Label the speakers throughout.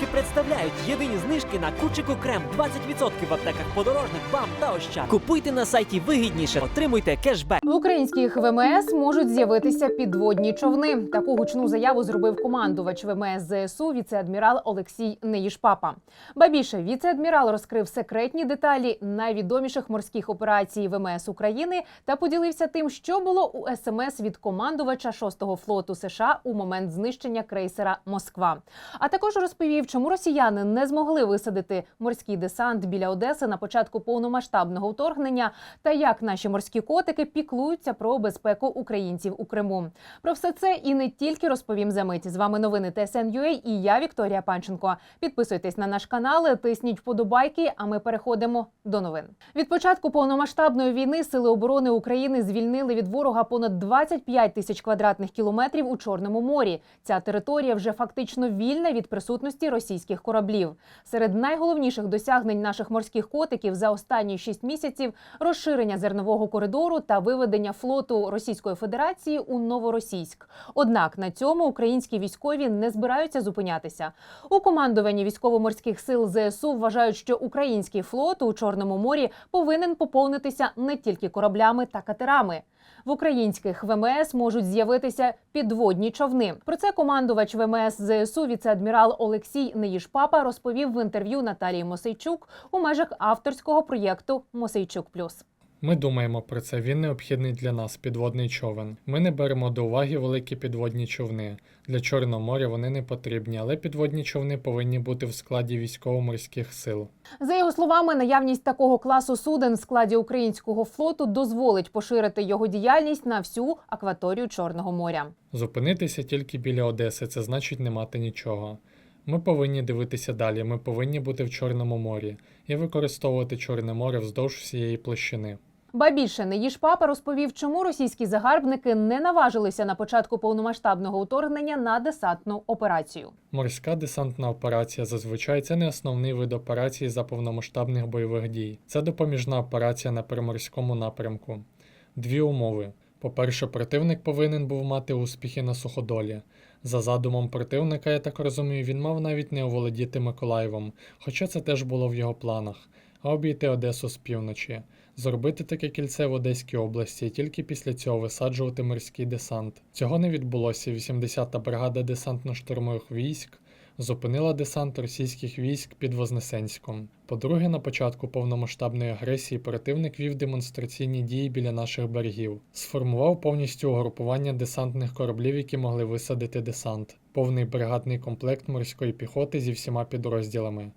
Speaker 1: Знижки представляють єдині знижки на кучику крем 20% в аптеках подорожник, бам та ощад. Купуйте на сайті вигідніше, отримуйте кешбек.
Speaker 2: В українських ВМС можуть з'явитися підводні човни. Таку гучну заяву зробив командувач ВМС ЗСУ віце-адмірал Олексій Неїшпапа. Ба більше віце-адмірал розкрив секретні деталі найвідоміших морських операцій ВМС України та поділився тим, що було у СМС від командувача 6-го флоту США у момент знищення крейсера Москва. А також розповів, чому росіяни не змогли висадити морський десант біля Одеси на початку повномасштабного вторгнення та як наші морські котики піклуються про безпеку українців у Криму. Про все це і не тільки розповім за мить. З вами новини ТСН.UA і я Вікторія Панченко. Підписуйтесь на наш канал, тисніть вподобайки. А ми переходимо до новин. Від початку повномасштабної війни сили оборони України звільнили від ворога понад 25 тисяч квадратних кілометрів у Чорному морі. Ця територія вже фактично вільна від присутності російських кораблів. Серед найголовніших досягнень наших морських котиків за останні 6 місяців розширення зернового коридору та виведення флоту Російської Федерації у Новоросійськ. Однак на цьому українські військові не збираються зупинятися. У командуванні військово-морських сил ЗСУ вважають, що український флот у Чорному морі повинен поповнитися не тільки кораблями та катерами. В українських ВМС можуть з'явитися підводні човни. Про це командувач ВМС ЗСУ віце-адмірал Олексій Неїшпапа розповів в інтерв'ю Наталії Мосейчук у межах авторського проєкту Мосейчук Плюс.
Speaker 3: Ми думаємо про це. Він необхідний для нас, підводний човен. Ми не беремо до уваги великі підводні човни. Для Чорного моря вони не потрібні, але підводні човни повинні бути в складі військово-морських сил.
Speaker 2: За його словами, наявність такого класу суден в складі українського флоту дозволить поширити його діяльність на всю акваторію Чорного моря.
Speaker 3: Зупинитися тільки біля Одеси це значить не мати нічого. Ми повинні дивитися далі. Ми повинні бути в Чорному морі і використовувати Чорне море вздовж всієї площини.
Speaker 2: Ба більше Неїж Папа розповів, чому російські загарбники не наважилися на початку повномасштабного вторгнення на десантну операцію.
Speaker 3: Морська десантна операція зазвичай це не основний вид операції за повномасштабних бойових дій. Це допоміжна операція на приморському напрямку. Дві умови. По-перше, противник повинен був мати успіхи на суходолі. За задумом противника, я так розумію, він мав навіть не оволодіти Миколаєвом, хоча це теж було в його планах, а обійти Одесу з півночі, зробити таке кільце в Одеській області і тільки після цього висаджувати морський десант. Цього не відбулося. 80-та бригада десантно-штурмових військ зупинила десант російських військ під Вознесенськом. По-друге, на початку повномасштабної агресії противник вів демонстраційні дії біля наших берегів, сформував повністю угрупування десантних кораблів, які могли висадити десант, повний бригадний комплект морської піхоти зі всіма підрозділами,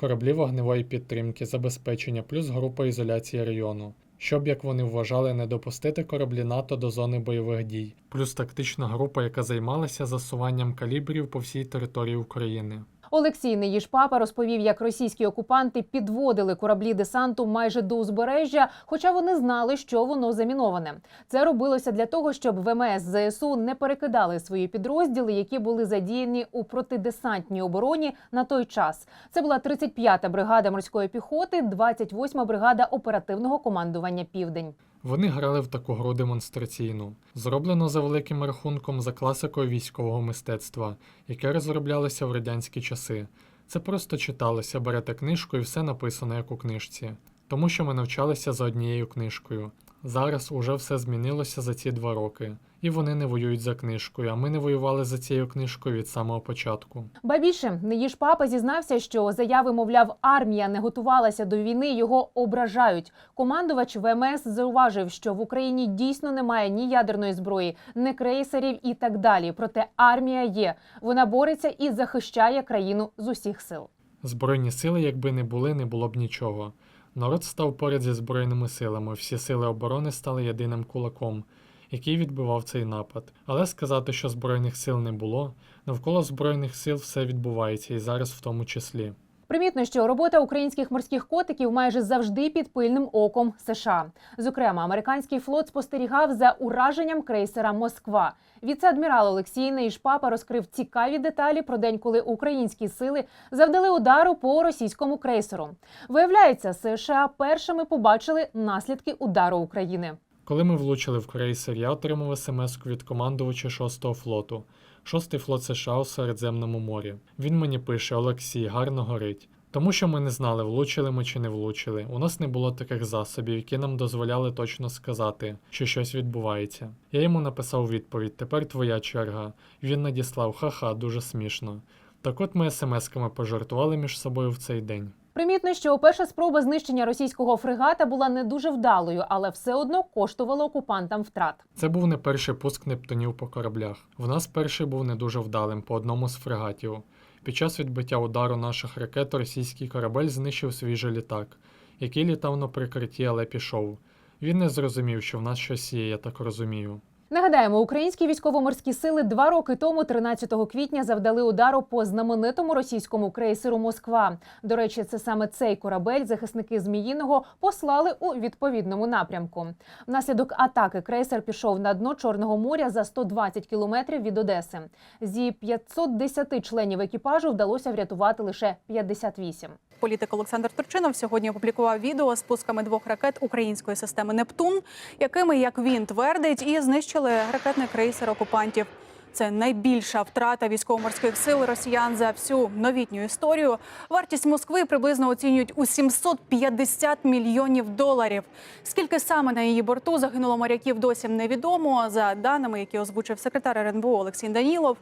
Speaker 3: кораблі вогневої підтримки, забезпечення, плюс група ізоляції району. Щоб, як вони вважали, не допустити кораблі НАТО до зони бойових дій, плюс тактична група, яка займалася засуванням калібрів по всій території України.
Speaker 2: Олексій Неїшпапа розповів, як російські окупанти підводили кораблі десанту майже до узбережжя, хоча вони знали, що воно заміноване. Це робилося для того, щоб ВМС ЗСУ не перекидали свої підрозділи, які були задіяні у протидесантній обороні на той час. Це була 35-та бригада морської піхоти, 28-ма бригада оперативного командування Південь.
Speaker 3: Вони грали в таку гру демонстраційну, зроблено за великим рахунком за класикою військового мистецтва, яке розроблялося в радянські часи. Це просто читалося, берете книжку і все написано як у книжці. Тому що ми навчалися за однією книжкою. Зараз уже все змінилося за ці два роки, і вони не воюють за книжкою, а ми не воювали за цією книжкою від самого початку.
Speaker 2: Ба більше Неїж папа зізнався, що заяви, мовляв, армія не готувалася до війни, його ображають. Командувач ВМС зауважив, що в Україні дійсно немає ні ядерної зброї, ні крейсерів і так далі. Проте армія є. Вона бореться і захищає країну з усіх сил.
Speaker 3: Збройні сили, якби не були, не було б нічого. Народ став поряд зі збройними силами, всі сили оборони стали єдиним кулаком, який відбивав цей напад. Але сказати, що збройних сил не було, навколо збройних сил все відбувається і зараз в тому числі.
Speaker 2: Примітно, що робота українських морських котиків майже завжди під пильним оком США. Зокрема, американський флот спостерігав за ураженням крейсера Москва. Віце-адмірал Олексій Неїшпапа розкрив цікаві деталі про день, коли українські сили завдали удару по російському крейсеру. Виявляється, США першими побачили наслідки удару України.
Speaker 3: Коли ми влучили в крейсер, я отримав смс від командувача 6-го флоту. Шостий флот США у Середземному морі. Він мені пише: Олексій, гарно горить. Тому що ми не знали, влучили ми чи не влучили. У нас не було таких засобів, які нам дозволяли точно сказати, що щось відбувається. Я йому написав відповідь: тепер твоя черга. Він надіслав ха-ха, дуже смішно. Так от ми смс-ками пожартували між собою в цей день.
Speaker 2: Примітно, що перша спроба знищення російського фрегата була не дуже вдалою, але все одно коштувала окупантам втрат.
Speaker 3: Це був не перший пуск нептунів по кораблях. В нас перший був не дуже вдалим по одному з фрегатів. Під час відбиття удару наших ракет російський корабель знищив свій же літак, який літав на прикритті, але пішов. Він не зрозумів, що в нас щось є, я так розумію.
Speaker 2: Нагадаємо, українські військово-морські сили два роки тому, 13 квітня, завдали удару по знаменитому російському крейсеру Москва. До речі, це саме цей корабель захисники Зміїного послали у відповідному напрямку. Внаслідок атаки крейсер пішов на дно Чорного моря за 120 кілометрів від Одеси. Зі 510 членів екіпажу вдалося врятувати лише 58.
Speaker 4: Політик Олександр Турчинов сьогодні опублікував відео з пусками двох ракет української системи Нептун, якими, як він твердить, і знищили ракетний крейсер окупантів. Це найбільша втрата військово-морських сил росіян за всю новітню історію. Вартість Москви приблизно оцінюють у 750 мільйонів доларів. Скільки саме на її борту загинуло моряків, досі невідомо. За даними, які озвучив секретар РНБО Олексій Данілов,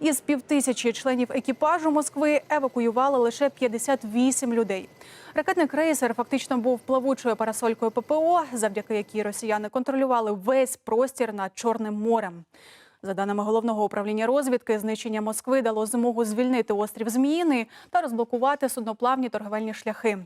Speaker 4: із півтисячі членів екіпажу Москви евакуювали лише 58 людей. Ракетний крейсер фактично був плавучою парасолькою ППО, завдяки якій росіяни контролювали весь простір над Чорним морем. За даними головного управління розвідки, знищення Москви дало змогу звільнити острів Зміїний та розблокувати судноплавні торговельні шляхи.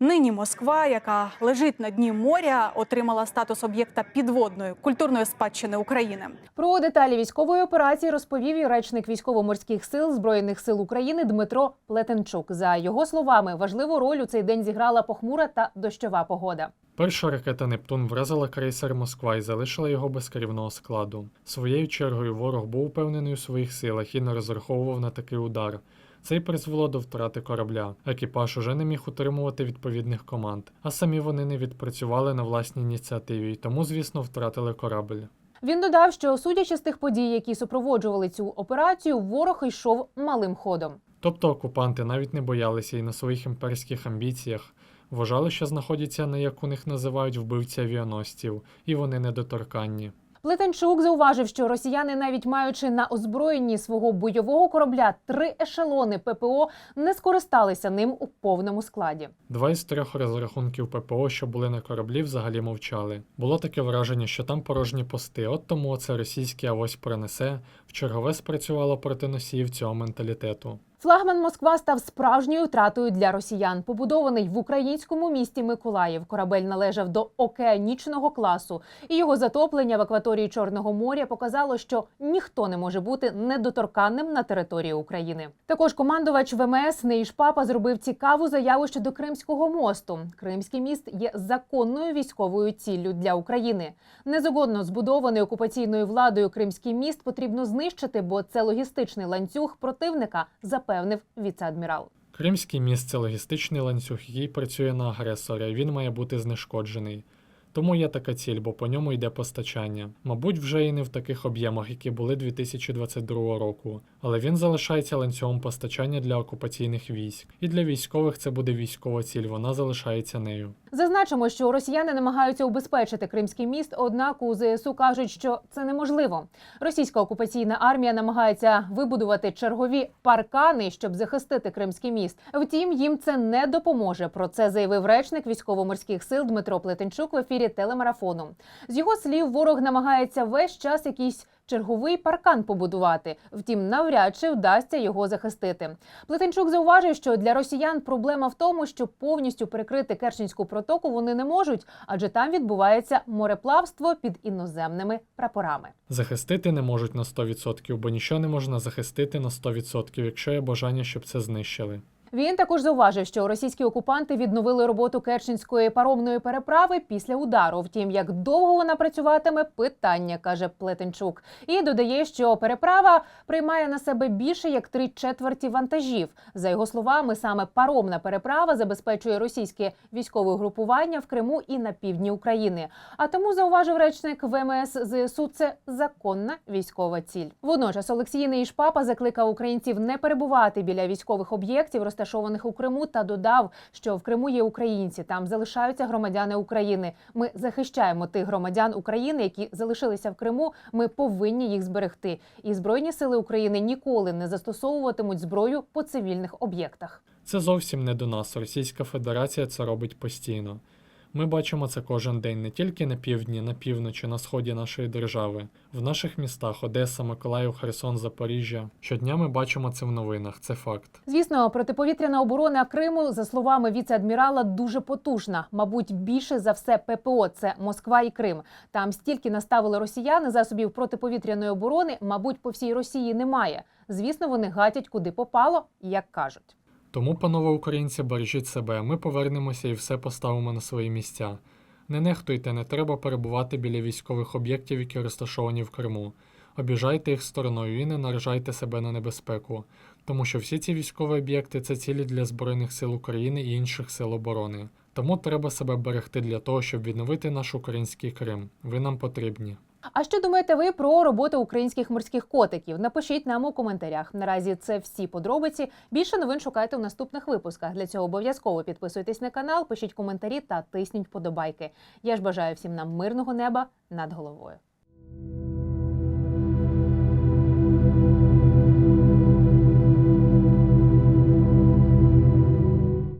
Speaker 4: Нині Москва, яка лежить на дні моря, отримала статус об'єкта підводної культурної спадщини України.
Speaker 2: Про деталі військової операції розповів і речник військово-морських сил збройних сил України Дмитро Плетенчук. За його словами, важливу роль у цей день зіграла похмура та дощова погода.
Speaker 3: Перша ракета Нептун вразила крейсер Москва і залишила його без керівного складу. Своєю чергою ворог був впевнений у своїх силах і не розраховував на такий удар. Це й призвело до втрати корабля. Екіпаж уже не міг утримувати відповідних команд, а самі вони не відпрацювали на власній ініціативі, і тому, звісно, втратили корабль.
Speaker 2: Він додав, що судячи з тих подій, які супроводжували цю операцію, ворог йшов малим ходом.
Speaker 3: Тобто окупанти навіть не боялися і на своїх імперських амбіціях вважали, що знаходяться на як у них називають вбивці авіаносців, і вони недоторканні.
Speaker 2: Плетенчук зауважив, що росіяни, навіть маючи на озброєнні свого бойового корабля три ешелони ППО, не скористалися ним у повному складі.
Speaker 3: Два із трьох розрахунків ППО, що були на кораблі, взагалі мовчали. Було таке враження, що там порожні пости, от тому це російський авось пронесе, в чергове спрацювало проти носіїв цього менталітету.
Speaker 2: Флагман Москва став справжньою втратою для росіян. Побудований в українському місті Миколаїв. Корабель належав до океанічного класу, і його затоплення в акваторії Чорного моря показало, що ніхто не може бути недоторканним на території України. Також командувач ВМС Неїш Папа зробив цікаву заяву щодо Кримського мосту. Кримський міст є законною військовою ціллю для України. Незогодно збудований окупаційною владою Кримський міст потрібно знищити, бо це логістичний ланцюг противника, запевнив віце-адмірал.
Speaker 3: Кримський міст це логістичний ланцюг, який працює на агресора, він має бути знешкоджений. Тому є така ціль, бо по ньому йде постачання. Мабуть, вже і не в таких об'ємах, які були 2022 року, але він залишається ланцюгом постачання для окупаційних військ. І для військових це буде військова ціль, вона залишається нею.
Speaker 2: Зазначимо, що росіяни намагаються убезпечити Кримський міст, однак у ЗСУ кажуть, що це неможливо. Російська окупаційна армія намагається вибудувати чергові паркани, щоб захистити Кримський міст. Втім, їм це не допоможе. Про це заявив речник військово-морських сил Дмитро Плетенчук в ефірі телемарафону. З його слів, ворог намагається весь час якийсь черговий паркан побудувати. Втім, навряд чи вдасться його захистити. Плетенчук зауважив, що для росіян проблема в тому, що повністю перекрити Керченську протоку вони не можуть, адже там відбувається мореплавство під іноземними прапорами.
Speaker 3: Захистити не можуть на 100%, бо нічого не можна захистити на 100%, якщо є бажання, щоб це знищили.
Speaker 2: Він також зауважив, що російські окупанти відновили роботу Керченської паромної переправи після удару. Втім, як довго вона працюватиме, питання каже Плетенчук. І додає, що переправа приймає на себе більше як три четверті вантажів. За його словами, саме паромна переправа забезпечує російське військове угрупування в Криму і на півдні України. А тому зауважив речник ВМС ЗСУ. Це законна військова ціль. Водночас Олексій Неїшпапа закликав українців не перебувати біля військових об'єктів, розташованих у Криму, та додав, що в Криму є українці, там залишаються громадяни України. Ми захищаємо тих громадян України, які залишилися в Криму. Ми повинні їх зберегти. І збройні сили України ніколи не застосовуватимуть зброю по цивільних об'єктах.
Speaker 3: Це зовсім не до нас. Російська Федерація це робить постійно. Ми бачимо це кожен день не тільки на півдні, на півночі, на сході нашої держави, в наших містах Одеса, Миколаїв, Херсон, Запоріжжя. Щодня ми бачимо це в новинах. Це факт.
Speaker 2: Звісно, протиповітряна оборона Криму, за словами віце-адмірала, дуже потужна. Мабуть, більше за все ППО це Москва і Крим. Там стільки наставили росіяни засобів протиповітряної оборони, мабуть, по всій Росії немає. Звісно, вони гатять куди попало, як кажуть.
Speaker 3: Тому, панове українці, бережіть себе. Ми повернемося і все поставимо на свої місця. Не нехтуйте, не треба перебувати біля військових об'єктів, які розташовані в Криму. Обіжайте їх стороною і не наражайте себе на небезпеку, тому що всі ці військові об'єкти це цілі для Збройних сил України і інших сил оборони. Тому треба себе берегти для того, щоб відновити наш український Крим. Ви нам потрібні.
Speaker 2: А що думаєте ви про роботу українських морських котиків? Напишіть нам у коментарях. Наразі це всі подробиці. Більше новин шукайте в наступних випусках. Для цього обов'язково підписуйтесь на канал, пишіть коментарі та тисніть подобайки. Я ж бажаю всім нам мирного неба над головою.